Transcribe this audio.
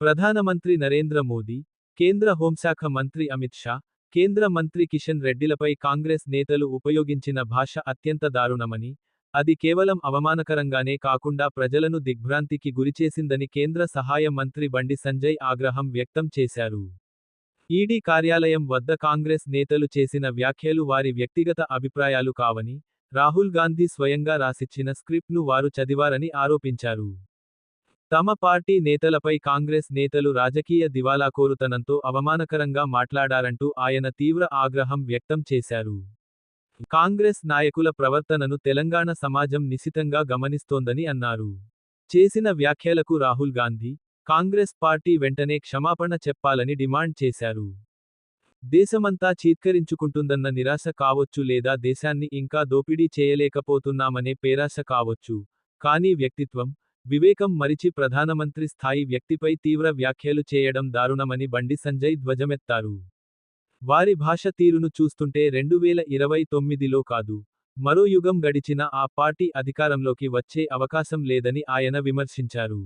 ప్రధానమంత్రి నరేంద్ర మోదీ కేంద్ర హోంశాఖ మంత్రి అమిత్ షా కేంద్ర మంత్రి కిషన్ రెడ్డిలపై కాంగ్రెస్ నేతలు ఉపయోగించిన భాష అత్యంత దారుణమని అది కేవలం అవమానకరంగానే కాకుండా ప్రజలను దిగ్భ్రాంతికి గురిచేసిందని కేంద్ర సహాయ మంత్రి బండి సంజయ్ ఆగ్రహం వ్యక్తం చేశారు. ఈడీ కార్యాలయం వద్ద కాంగ్రెస్ నేతలు చేసిన వ్యాఖ్యలు వారి వ్యక్తిగత అభిప్రాయాలు కావని రాహుల్ గాంధీ స్వయంగా రాసిచ్చిన స్క్రిప్ట్ను వారు చదివారని ఆరోపించారు. తమ పార్టీ నేతలపై కాంగ్రెస్ నేతలు రాజకీయ దివాలాకోరుతనంతో అవమానకరంగా మాట్లాడారంటూ ఆయన తీవ్ర ఆగ్రహం వ్యక్తం చేశారు. కాంగ్రెస్ నాయకుల ప్రవర్తనను తెలంగాణ సమాజం నిశితంగా గమనిస్తోందని అన్నారు. చేసిన వ్యాఖ్యలకు రాహుల్ గాంధీ కాంగ్రెస్ పార్టీ వెంటనే క్షమాపణ చెప్పాలని డిమాండ్ చేశారు. దేశమంతా చీత్కరించుకుంటుందన్న నిరాశ కావొచ్చు లేదా దేశాన్ని ఇంకా దోపిడీ చేయలేకపోతున్నామనే పేరాశ కావొచ్చు కానీ వ్యక్తిత్వం వివేకం మరిచి ప్రధానమంత్రి స్థాయి వ్యక్తిపై తీవ్ర వ్యాఖ్యలు చేయడం దారుణమని బండి సంజయ్ ధ్వజమెత్తారు. వారి భాష తీరును చూస్తుంటే రెండు వేల ఇరవై తొమ్మిదిలో కాదు మరో యుగం గడిచిన ఆ పార్టీ అధికారంలోకి వచ్చే అవకాశం లేదని ఆయన విమర్శించారు.